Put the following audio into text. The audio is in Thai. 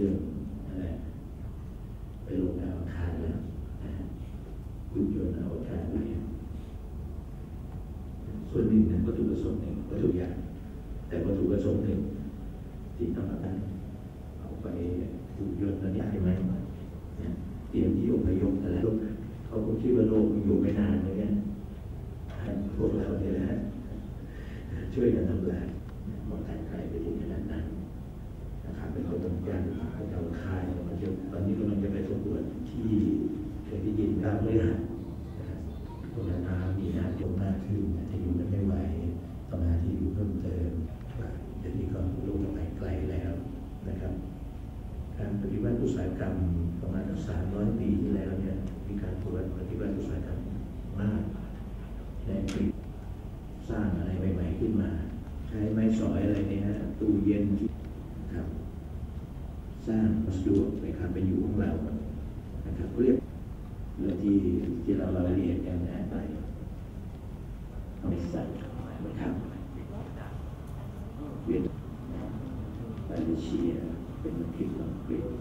เรื่องอะไรไปลงดาวอังคารแล้วนะฮะคุณโยนต์อวกาศไปส่วนหนึ่งนะวัตถุประสงค์หนึ่งวัตถุอย่าง แต่วัตถุประสงค์หนึ่งที่ต้องเอาตั้งเอาไปหุ่นยนต์ตัวนี้ได้ไหมนะเตรียมที่อพยพกันแล้วเขาคงคิดว่าโลกมันอยู่ไม่นานเลยนี่ยให้พวกเราเนี่ยนะช่วยกันทำลายมองการไกลไป ยินดาวเรือนะตรงนั้นน้ำมีน้ำลงมากขึ้นจะอยู่กันไม่ไหวต้องหาที่อยู่เพิ่มเติมว่าเดี๋ยวนี้ก็รู้กันไปไกลแล้วนะครับ การปฏิวัติอุตสาหกรรมประมาณสามร้อยปีที่แล้วเนี่ยมีการปฏิวัติปฏิวัติอุตสาหกรรมมากในอังกฤษสร้างอะไรใหม่ ๆ ขึ้นมา ใช้ไม้สอยอะไรเนี่ยฮะตู้เย็นครับ สร้างสะดวกในการเป็นอยู่ของเรานะครับเรียก เรื่องที่ที่เราเราเรียนกันนะไปเอาไปใส่นะครับเวียนมาเลเซียเป็นประเทศอังกฤษ